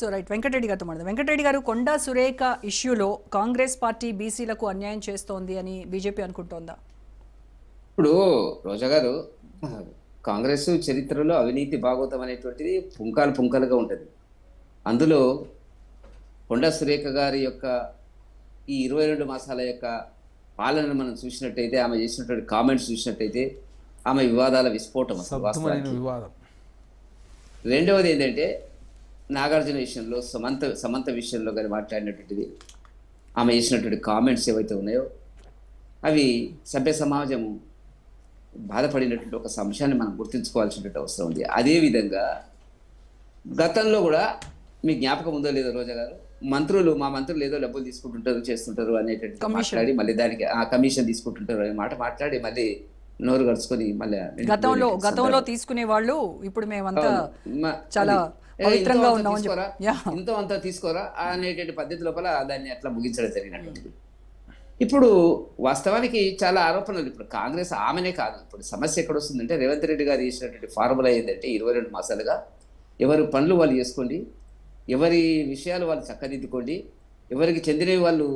So right Venkatareddy గారితో మాట్లాడదాం. వెంకటరెడ్డి గారు కొండా సురేఖ ఇష్యూలో కాంగ్రెస్ పార్టీ బీసీలకు అన్యాయం చేస్తోంది అని బీజేపీ అనుకుంటోందా? ఇప్పుడు రోజా గారు కాంగ్రెస్ చరిత్రలో అవినీతి భాగవతం అనేటువంటిది పుంకాలు పుంకాలుగా ఉంటుంది. అందులో కొండ సురేఖ గారి యొక్క ఈ ఇరవై రెండు మాసాల యొక్క పాలనను మనం చూసినట్టయితే ఆమె చేసినటువంటి కామెంట్స్ చూసినట్టయితే ఆమె వివాదాల విస్ఫోటం అసలు. వివాదం. రెండవది ఏంటంటే నాగార్జున విషయంలో సమంత సమంత విషయంలో కానీ మాట్లాడినటువంటిది ఆమె చేసినటువంటి కామెంట్స్ ఏవైతే ఉన్నాయో అవి సభ్య సమాజం బాధపడినటువంటి ఒక అంశాన్ని మనం గుర్తుంచుకోవాల్సినటువంటి అవసరం ఉంది అదేవిధంగా గతంలో కూడా మీ జ్ఞాపకం ఉందో లేదో రోజా గారు మంత్రులు మా మంత్రులు ఏదో డబ్బులు తీసుకుంటుంటారు చేస్తుంటారు అనేటువంటి. మాట్లాడి మళ్ళీ దానికి ఆ కమిషన్ తీసుకుంటుంటారు అనే మాట మాట్లాడి మళ్ళీ నోరు గడుచుకొని మళ్ళీ గతంలో గతంలో. తీసుకునే వాళ్ళు ఇప్పుడు మేమంతా చాలా పవిత్రంగా ఉన్నామని తీసుకోరా? చెప్పి. యా. ఇంతో అంత తీసుకోరా? అనేటువంటి పద్ధతి లోపల దాన్ని అట్లా ముగించడం జరిగినటువంటిది ఇప్పుడు వాస్తవానికి చాలా ఆరోపణలు ఇప్పుడు కాంగ్రెస్ ఆమెనే కాదు. ఇప్పుడు సమస్య ఎక్కడ వస్తుందంటే రేవంత్ రెడ్డి గారు చేసినటువంటి ఫార్ములా ఏంటంటే ఇరవై రెండు మాసాలుగా ఎవరి పనులు వాళ్ళు చేసుకోండి ఎవరి విషయాలు వాళ్ళు చక్కదిద్దుకోండి ఎవరికి చెందినవి వాళ్ళు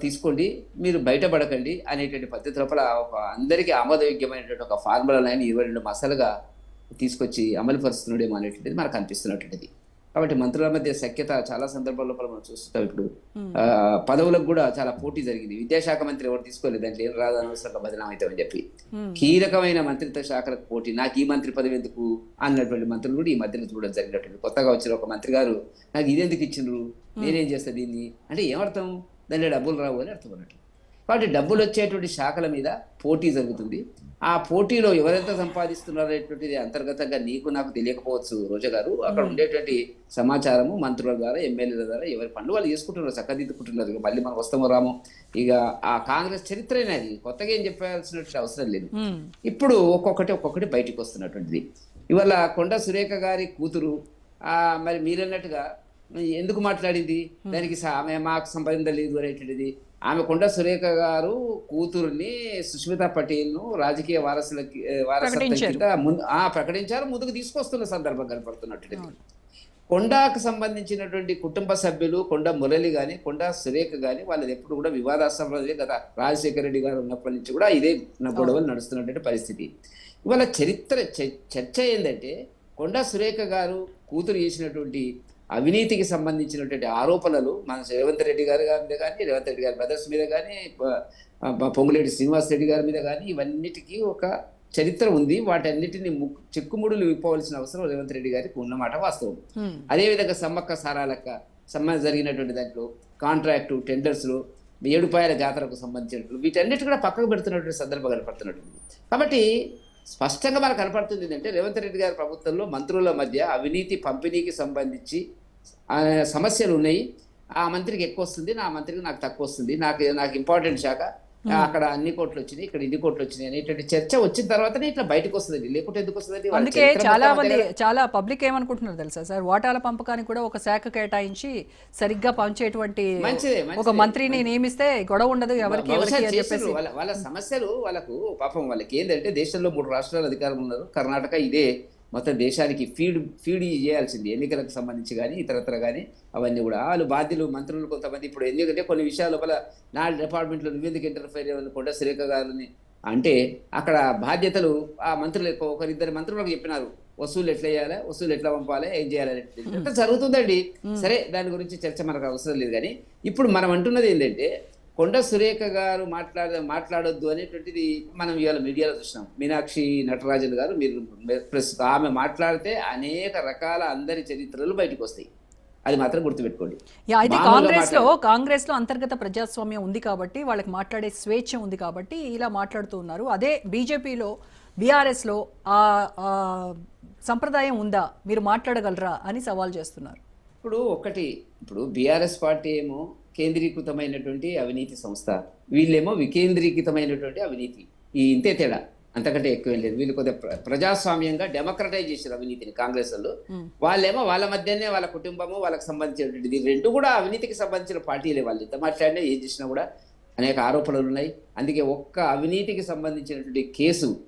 తీసుకోండి మీరు బయటపడకండి అనేటువంటి పద్ధతి లోపల ఒక అందరికీ ఆమోదయోగ్యమైనటువంటి ఒక ఫార్ములా లైన్ ఇరవై రెండు మాసాలుగా తీసుకొచ్చి అమలు పరుస్తున్నాడేమో అనేటువంటిది మనకు అనిపిస్తున్నటువంటిది. కాబట్టి మంత్రుల మధ్య సఖ్యత చాలా సందర్భాల లోపల మనం చూస్తుంటాం ఇప్పుడు. పదవులకు కూడా చాలా పోటీ జరిగింది. విద్యాశాఖ మంత్రి ఎవరు తీసుకోలేదు దాంట్లో ఏం రాదు అనవసరంగా బదనాం అవుతామని చెప్పి. కీలకమైన మంత్రిత్వ శాఖలకు పోటీ నాకు ఈ మంత్రి పదవి ఎందుకు అన్నటువంటి మంత్రులు కూడా ఈ మధ్యలో చూడడం జరిగినటువంటి కొత్తగా వచ్చిన ఒక మంత్రి గారు నాకు ఇదెందుకు ఇచ్చిండ్రు? నేనేం చేస్తా దీన్ని? అంటే ఏమర్థం? దాంట్లో డబ్బులు రావు అని అర్థం అన్నట్టు కాబట్టి డబ్బులు వచ్చేటువంటి శాఖల మీద పోటీ జరుగుతుంది. ఆ పోటీలో ఎవరెంత సంపాదిస్తున్నారు అనేటువంటిది అంతర్గతంగా నీకు నాకు తెలియకపోవచ్చు రోజా గారు. అక్కడ ఉండేటువంటి సమాచారము మంత్రుల ద్వారా ఎమ్మెల్యేల ద్వారా ఎవరి పనులు వాళ్ళు చేసుకుంటున్నారు చక్కదిద్దుకుంటున్నారు. ఇక మళ్ళీ మనం వస్తామో రామో. ఇక ఆ కాంగ్రెస్ చరిత్రనే అది కొత్తగా ఏం చెప్పాల్సినటువంటి అవసరం లేదు. ఇప్పుడు ఒక్కొక్కటి ఒక్కొక్కటి బయటికి వస్తున్నటువంటిది. ఇవాళ కొండ సురేఖ గారి కూతురు ఆ మరి మీరన్నట్టుగా ఎందుకు మాట్లాడింది? దానికి ఆమె మాకు సంబంధం లేదు అనేటువంటిది. ఆమె కొండ సురేఖ గారు కూతురుని సుష్మితా పటేల్ను రాజకీయ వారసులకి వారసత్వం. కింద ముందు ఆ ప్రకటించారు. ముందుకు తీసుకొస్తున్న సందర్భం కనపడుతున్నటువంటిది కొండాకు సంబంధించినటువంటి కుటుంబ సభ్యులు కొండ మురళి గాని కొండ సురేఖ గాని వాళ్ళది ఎప్పుడు కూడా వివాదాస్పదమే కదా. రాజశేఖర రెడ్డి గారు ఉన్నప్పటి నుంచి కూడా ఇదే గొడవలు నడుస్తున్నటువంటి పరిస్థితి. ఇవాళ చరిత్ర చ- చర్చ ఏంటంటే కొండ సురేఖ గారు కూతురు చేసినటువంటి అవినీతికి సంబంధించినటువంటి ఆరోపణలు మన రేవంత్ రెడ్డి గారి మీద కానీ రేవంత్ రెడ్డి గారి బ్రదర్స్ మీద కానీ పొంగులేటి శ్రీనివాస్ రెడ్డి గారి మీద కానీ ఇవన్నిటికీ ఒక చరిత్ర ఉంది. వాటన్నిటిని చెక్కుముడులు విప్పవలసిన అవసరం రేవంత్ రెడ్డి గారికి ఉన్నమాట వాస్తవం. అదేవిధంగా సమ్మక్క సారాలక్క సంబంధం జరిగినటువంటి దాంట్లో కాంట్రాక్టు టెండర్స్లు ఏడుపాయల జాతరకు సంబంధించినట్లు వీటన్నిటి కూడా పక్కకు పెడుతున్నటువంటి సందర్భం కనపడుతున్నటువంటి కాబట్టి స్పష్టంగా మనకు కనపడుతుంది ఏంటంటే రేవంత్ రెడ్డి గారి ప్రభుత్వంలో మంత్రుల మధ్య అవినీతి పంపిణీకి సంబంధించి ఆ, సమస్యలు ఉన్నాయి. ఆ మంత్రికి ఎక్కువ వస్తుంది నా మంత్రికి నాకు తక్కువ వస్తుంది. నాకు నాకు ఇంపార్టెంట్ శాఖ అక్కడ అన్ని కోట్లు వచ్చినాయి ఇక్కడ ఇన్ని కోట్లు వచ్చినాయి అనేటువంటి చర్చ వచ్చిన తర్వాతనే ఇట్లా బయటకు వస్తుంది. లేకుంటే ఎందుకు వస్తుంది? అందుకే చాలా మంది చాలా పబ్లిక్ ఏమనుకుంటున్నారు తెలుసా సార్? వాటాల పంపకానికి కూడా ఒక శాఖ కేటాయించి సరిగ్గా పంచేటువంటి ఒక. మంత్రిని నియమిస్తే గొడవ ఉండదు ఎవరికి. చెప్పేసి. వాళ్ళ సమస్యలు వాళ్ళకు పాపం వాళ్ళకి ఏంటంటే దేశంలో మూడు రాష్ట్రాలు అధికారం ఉన్నారు. కర్ణాటక ఇదే. మొత్తం దేశానికి ఫీడ్ ఫీడ్ చేయాల్సింది. ఎన్నికలకు సంబంధించి కానీ ఇతరత్ర కానీ అవన్నీ కూడా. వాళ్ళు బాధ్యులు మంత్రులు కొంతమంది ఇప్పుడు ఎందుకంటే కొన్ని విషయాల లోపల నా డిపార్ట్మెంట్లో నువ్వెందుకు ఇంటర్ఫైర్ కొండ సురేఖ గారిని అంటే అక్కడ బాధ్యతలు ఆ మంత్రులు ఎక్కువ. ఒకరిద్దరు మంత్రులకు చెప్పినారు. వసూలు ఎట్లా చేయాలి? వసూలు ఎట్లా పంపాలి? ఏం చేయాలి? అంతా జరుగుతుందండి. సరే దాని గురించి చర్చ మనకు అవసరం లేదు కానీ ఇప్పుడు మనం అంటున్నది ఏంటంటే కొండ సురేఖ గారు మాట్లాడ మాట్లాడొద్దు అనేటువంటిది మనం ఇవాళ మీడియాలో చూసినాం. మీనాక్షి నటరాజన్ గారు మీరు ప్రస్తుతం ఆమె మాట్లాడితే అనేక రకాల అందరి చరిత్రలు బయటకు వస్తాయి. అది మాత్రం గుర్తుపెట్టుకోండి. అయితే కాంగ్రెస్లో కాంగ్రెస్లో అంతర్గత ప్రజాస్వామ్యం ఉంది కాబట్టి వాళ్ళకి మాట్లాడే స్వేచ్ఛ ఉంది కాబట్టి ఇలా మాట్లాడుతూ ఉన్నారు. అదే బీజేపీలో బీఆర్ఎస్లో ఆ ఆ సంప్రదాయం ఉందా? మీరు మాట్లాడగలరా? అని సవాల్ చేస్తున్నారు. ఇప్పుడు ఒకటి ఇప్పుడు బీఆర్ఎస్ పార్టీ ఏమో కేంద్రీకృతమైనటువంటి అవినీతి సంస్థ. వీళ్ళేమో వికేంద్రీకృతమైనటువంటి అవినీతి. ఈ ఇంతే తేడా. అంతకంటే ఎక్కువ లేదు. వీళ్ళు కొద్దిగా ప్ర- ప్రజాస్వామ్యంగా డెమోక్రటైజ్ చేశారు అవినీతిని కాంగ్రెస్ వాళ్ళు వాళ్ళేమో వాళ్ళ మధ్యనే వాళ్ళ కుటుంబము వాళ్ళకి సంబంధించినటువంటి ఇది రెండు కూడా అవినీతికి సంబంధించిన పార్టీలే వాళ్ళు. ఎంత మాట్లాడినా ఏం చేసినా కూడా అనేక ఆరోపణలు ఉన్నాయి. అందుకే ఒక్క అవినీతికి సంబంధించినటువంటి కేసు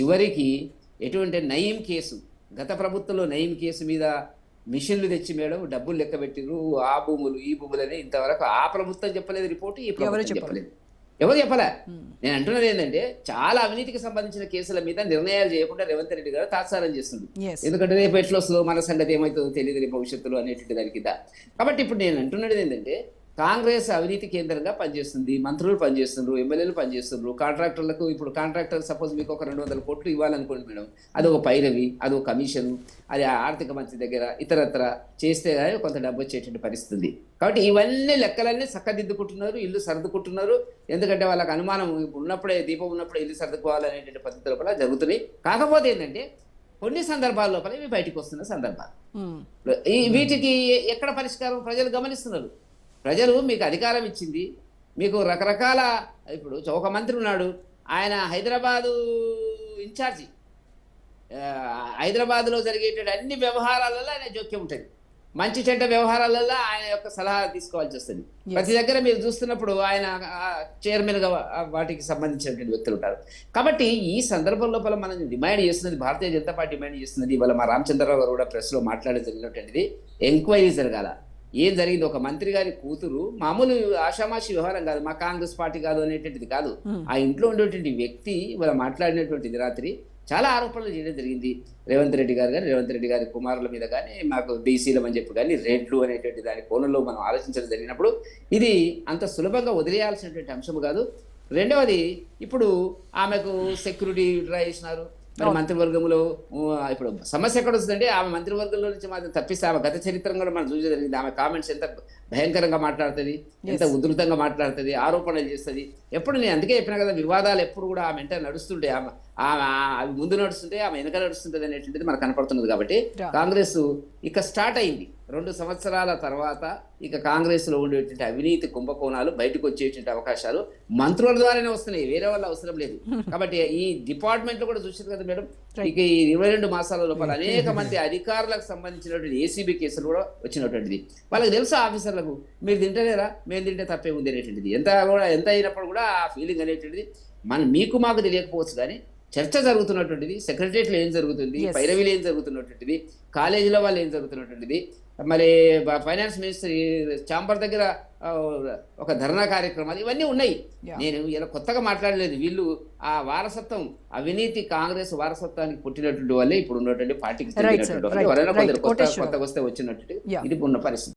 చివరికి ఎటువంటి నయీం కేసు గత ప్రభుత్వంలో నయీం కేసు మీద మిషన్లు తెచ్చి మేడం డబ్బులు లెక్క పెట్టిరు ఆ భూములు ఈ భూములు అని ఇంతవరకు ఆ ప్రభుత్వం చెప్పలేదు రిపోర్ట్ ఈ ప్రభుత్వం చెప్పలేదు. ఎవరు చెప్పలే. నేను అంటున్నది ఏంటంటే చాలా అవినీతికి సంబంధించిన కేసుల మీద నిర్ణయాలు చేయకుండా రేవంత్ రెడ్డి గారు తాత్సారం చేస్తుంది ఎందుకంటే రేపు ఎట్లా వస్తుందో మన సంగతి ఏమవుతుందో తెలియదు రేపు భవిష్యత్తులో అనేటువంటి దాని కింద. కాబట్టి ఇప్పుడు నేను అంటున్నది ఏంటంటే కాంగ్రెస్ అవినీతి కేంద్రంగా పనిచేస్తుంది మంత్రులు పనిచేస్తున్నారు ఎమ్మెల్యేలు పనిచేస్తున్నారు కాంట్రాక్టర్లకు ఇప్పుడు కాంట్రాక్టర్ సపోజ్ మీకు ఒక రెండు వందల కోట్లు ఇవ్వాలనుకోండి మేడం అది ఒక పైరవి అది ఒక కమిషన్ అది ఆర్థిక మంత్రి దగ్గర ఇతరత్ర చేస్తే కానీ కొంత డబ్బు వచ్చేటువంటి పరిస్థితి కాబట్టి ఇవన్నీ లెక్కలన్నీ చక్కదిద్దుకుంటున్నారు ఇల్లు సర్దుకుంటున్నారు. ఎందుకంటే వాళ్ళకి అనుమానం ఉన్నప్పుడే దీపం ఉన్నప్పుడే ఇల్లు సర్దుకోవాలనేటువంటి పద్ధతుల కూడా జరుగుతున్నాయి. కాకపోతే ఏంటంటే కొన్ని సందర్భాల లోపల ఇవి బయటకు వస్తున్న సందర్భాలు. వీటికి ఎక్కడ పరిష్కారం ప్రజలు గమనిస్తున్నారు? ప్రజలు మీకు అధికారం ఇచ్చింది. మీకు రకరకాల ఇప్పుడు ఒక మంత్రి ఉన్నాడు. ఆయన హైదరాబాదు ఇన్ఛార్జి. హైదరాబాద్లో జరిగేటువంటి అన్ని వ్యవహారాలలో ఆయన జోక్యం ఉంటుంది. మంచి చెడ్డ వ్యవహారాలలో ఆయన యొక్క సలహా తీసుకోవాల్సి వస్తుంది. ప్రతి దగ్గర మీరు చూస్తున్నప్పుడు ఆయన చైర్మన్గా ఆ వాటికి సంబంధించినటువంటి వ్యక్తులు ఉంటారు. కాబట్టి ఈ సందర్భం లోపల మనం డిమాండ్ చేస్తున్నది భారతీయ జనతా పార్టీ డిమాండ్ చేస్తున్నది ఇవాళ మా రామచంద్రరావు గారు కూడా ప్రెస్లో మాట్లాడడం జరిగినటువంటిది. ఎంక్వైరీ జరగాల. ఏం జరిగింది? ఒక మంత్రి గారి కూతురు మామూలు ఆషామాషి వ్యవహారం కాదు మా కాంగ్రెస్ పార్టీ కాదు అనేటువంటిది కాదు. ఆ ఇంట్లో ఉండేటువంటి వ్యక్తి ఇవాళ మాట్లాడినటువంటిది రాత్రి చాలా ఆరోపణలు చేయడం జరిగింది. రేవంత్ రెడ్డి గారు కానీ రేవంత్ రెడ్డి గారి కుమారుల మీద కానీ మాకు బీసీలం అని చెప్పి కానీ రెడ్లు అనేటువంటి దాని కోణంలో మనం ఆలోచించడం జరిగినప్పుడు ఇది అంత సులభంగా వదిలేయాల్సినటువంటి అంశం కాదు. రెండవది ఇప్పుడు ఆమెకు సెక్యూరిటీ డ్రా చేసినారు. మరి మంత్రివర్గంలో ఇప్పుడు సమస్య ఎక్కడ వస్తుందంటే ఆమె మంత్రివర్గంలో నుంచి మాత్రం తప్పిస్తే ఆమె గత చరిత్ర కూడా మనం చూసే జరిగింది. ఆమె కామెంట్స్ ఎంత భయంకరంగా మాట్లాడుతుంది ఎంత ఉధృతంగా మాట్లాడుతుంది ఆరోపణలు చేస్తుంది. ఎప్పుడు నేను అందుకే చెప్పిన కదా వివాదాలు ఎప్పుడు కూడా ఆమె వెంట నడుస్తుంటే ఆమె ఆమె ముందు నడుస్తుంటే ఆమె వెనక నడుస్తుంటుంది అనేటువంటిది మనకు కనపడుతున్నది కాబట్టి. కాంగ్రెస్ ఇక స్టార్ట్ అయింది. రెండు సంవత్సరాల తర్వాత ఇక కాంగ్రెస్లో ఉండేటువంటి అవినీతి కుంభకోణాలు బయటకు వచ్చేటువంటి అవకాశాలు మంత్రుల ద్వారానే వస్తున్నాయి. వేరే వాళ్ళ అవసరం లేదు. కాబట్టి ఈ డిపార్ట్మెంట్లో కూడా చూసారు కదా మేడం? ఇక ఈ ఇరవై రెండు మాసాల లోపల అనేక మంది అధికారులకు సంబంధించినటువంటి ఏసీబీ కేసులు కూడా వచ్చినటువంటిది. వాళ్ళకి తెలుసు ఆఫీసర్లకు? మీరు తింటలేరా? మేము తింటే తప్పే ఉంది అనేటువంటిది. ఎంత కూడా ఎంత అయినప్పుడు కూడా ఆ ఫీలింగ్ అనేటువంటిది మనం మీకు మాకు తెలియకపోవచ్చు కానీ చర్చ జరుగుతున్నటువంటిది సెక్రటరియట్లో ఏం జరుగుతుంది. పైరవీలో ఏం జరుగుతున్నటువంటిది కాలేజీలో వాళ్ళు ఏం జరుగుతున్నటువంటిది మరి ఫైనాన్స్ మినిస్టర్ చాంబర్ దగ్గర ఒక ధర్నా కార్యక్రమాలు ఇవన్నీ ఉన్నాయి. నేను ఇలా కొత్తగా మాట్లాడలేదు వీళ్ళు ఆ వారసత్వం అవినీతి కాంగ్రెస్ వారసత్వానికి పుట్టినటువంటి వాళ్ళే ఇప్పుడు ఉన్నటువంటి పార్టీకి. ఎవరైనా. కొందరు కొత్త. కొత్తగా వస్తే వచ్చినట్టు. ఇది ఉన్న పరిస్థితి